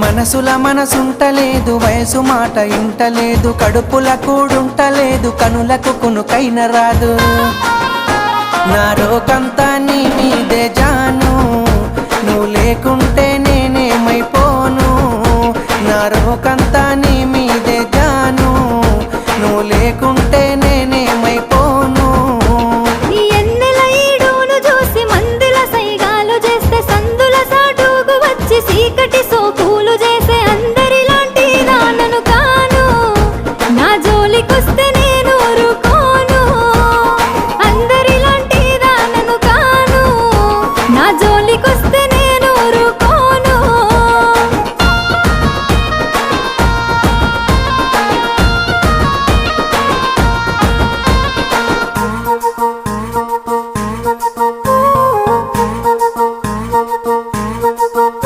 మనసుల మనసుంటలేదు వయసు మాట ఇంటలేదు కడుపుల కూడుంటలేదు కనులకు కునుకైన రాదు. నా రోకంతా నీ మీదే జాను నువ్వు లేకుంటే నేనేమైపోను. నా రోకంతా నీ మీదే జాను నువ్వు లేకుంటే బయటికొస్తే నేను ఊరుకోను. అందరిలాంటి దానను కాను. నా జోలికొస్తే నేను ఊరుకోను.